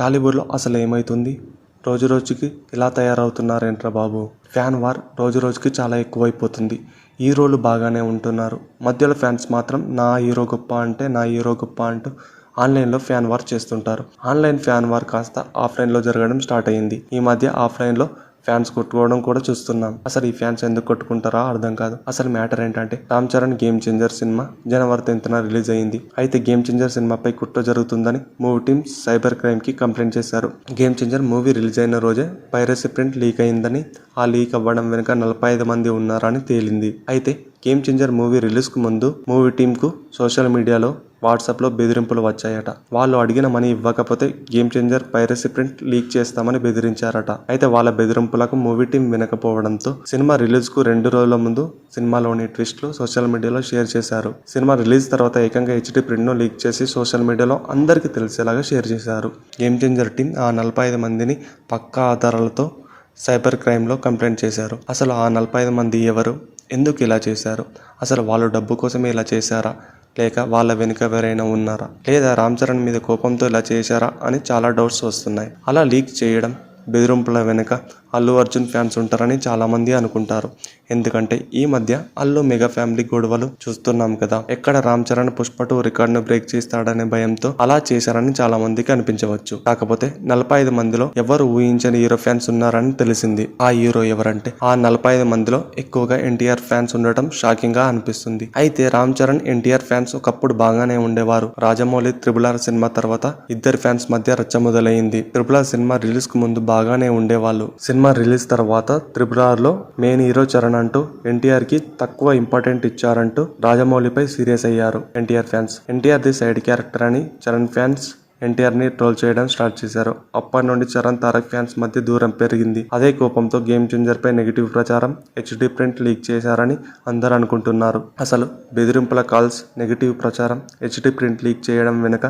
టాలీవుడ్లో అసలు ఏమవుతుంది రోజు రోజుకి ఇలా తయారవుతున్నారేంట్రా బాబు? ఫ్యాన్ వార్ రోజు రోజుకి చాలా ఎక్కువైపోతుంది. హీరోలు బాగానే ఉంటున్నారు. మధ్యలో ఫ్యాన్స్ మాత్రం నా హీరో గొప్ప అంటే నా హీరో గొప్ప అంటూ ఆన్లైన్లో ఫ్యాన్ వార్ చేస్తుంటారు. ఆన్లైన్ ఫ్యాన్ వార్ కాస్త ఆఫ్లైన్లో జరగడం స్టార్ట్ అయ్యింది. ఈ మధ్య ఆఫ్లైన్లో ఫ్యాన్స్ కొట్టుకోవడం కూడా చూస్తున్నాం. అసలు ఈ ఫ్యాన్స్ ఎందుకు కొట్టుకుంటారో అర్థం కాదు. అసలు మ్యాటర్ ఏంటంటే రామ్ చరణ్ గేమ్ చేంజర్ సినిమా జనవరి టెన్త్న రిలీజ్ అయింది. అయితే గేమ్ చేంజర్ సినిమాపై కుట్ర జరుగుతుందని మూవీ టీమ్ సైబర్ క్రైమ్కి కంప్లైంట్ చేశారు. గేమ్ చేంజర్ మూవీ రిలీజ్ అయిన రోజే పైరసీ ప్రింట్ లీక్ అయిందని ఆ లీక్ అవ్వడం వెనుక నలభై ఐదు మంది ఉన్నారని తేలింది. అయితే గేమ్ చేంజర్ మూవీ రిలీజ్కు ముందు మూవీ టీమ్కు సోషల్ మీడియాలో వాట్సాప్లో బెదిరింపులు వచ్చాయట. వాళ్ళు అడిగిన మనీ ఇవ్వకపోతే game changer piracy print leak చేస్తామని బెదిరించారట. అయితే వాళ్ళ బెదిరింపులకు మూవీ టీం వినకపోవడంతో సినిమా రిలీజ్కు రెండు రోజుల ముందు సినిమాలోని ట్విస్ట్లు సోషల్ మీడియాలో షేర్ చేశారు. సినిమా రిలీజ్ తర్వాత ఏకంగా హెచ్డి ప్రింట్ను లీక్ చేసి సోషల్ మీడియాలో అందరికీ తెలిసేలాగా షేర్ చేశారు. గేమ్ చేంజర్ టీం ఆ నలభై ఐదు మందిని పక్కా ఆధారాలతో సైబర్ క్రైమ్లో కంప్లైంట్ చేశారు. అసలు ఆ నలభై ఐదు మంది ఎవరు? ఎందుకు ఇలా చేశారు? అసలు వాళ్ళు డబ్బు కోసమే ఇలా చేశారా? లేక వాళ్ళ వెనుక ఎవరైనా ఉన్నారా? లేదా రామ్ చరణ్ మీద కోపంతో ఇలా చేశారా? అని చాలా డౌట్స్ వస్తున్నాయి. అలా లీక్ చేయడం బెదిరింపుల వెనుక అల్లు అర్జున్ ఫ్యాన్స్ ఉంటారని చాలామంది అనుకుంటారు. ఎందుకంటే ఈ మధ్య అల్లు మెగా ఫ్యామిలీ గొడవలు చూస్తున్నాం కదా. ఎక్కడ రామ్ చరణ్ పుష్ప టూ రికార్డును బ్రేక్ చేస్తాడనే భయంతో అలా చేశారని చాలా మందికి అనిపించవచ్చు. కాకపోతే నలభై ఐదు మందిలో ఎవరు ఊహించని హీరో ఫ్యాన్స్ ఉన్నారని తెలిసింది. ఆ హీరో ఎవరంటే ఆ నలభై ఐదు మందిలో ఎక్కువగా ఎన్టీఆర్ ఫ్యాన్స్ ఉండటం షాకింగ్గా అనిపిస్తుంది. అయితే రామ్ చరణ్ ఎన్టీఆర్ ఫ్యాన్స్ ఒకప్పుడు బాగానే ఉండేవారు. రాజమౌళి త్రిబుల్ ఆర్ సినిమా తర్వాత ఇద్దరు ఫ్యాన్స్ మధ్య రచ్చ మొదలైంది. త్రిబుల్ ఆర్ సినిమా రిలీజ్కు ముందు బాగానే ఉండేవాళ్ళు. సినిమా రిలీజ్ తర్వాత triple R main hero Charan అంటూ ఎన్టీఆర్కి తక్కువ ఇంపార్టెంట్ ఇచ్చారంటూ రాజమౌళిపై సీరియస్ అయ్యారు NTR fans. NTR the side character అని చరణ్ ఫ్యాన్స్ ఎన్టీఆర్ని ట్రోల్ చేయడం స్టార్ట్ చేశారు. అప్పటి నుండి చరణ్ తారక్ ఫ్యాన్స్ మధ్య దూరం పెరిగింది. అదే కోపంతో గేమ్ చేంజర్ పై నెగిటివ్ ప్రచారం హెచ్డి ప్రింట్ లీక్ చేశారని అందరూ అనుకుంటున్నారు. అసలు బెదిరింపుల కాల్స్ నెగిటివ్ ప్రచారం హెచ్డి ప్రింట్ లీక్ చేయడం వెనుక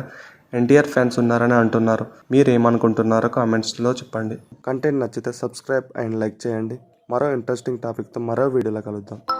ఎన్టీఆర్ ఫ్యాన్స్ ఉన్నారని అంటున్నారు. మీరేమనుకుంటున్నారో కామెంట్స్లో చెప్పండి. కంటెంట్ నచ్చితే సబ్స్క్రైబ్ అండ్ లైక్ చేయండి. మరో ఇంట్రెస్టింగ్ టాపిక్తో మరో వీడియోలో కలుద్దాం.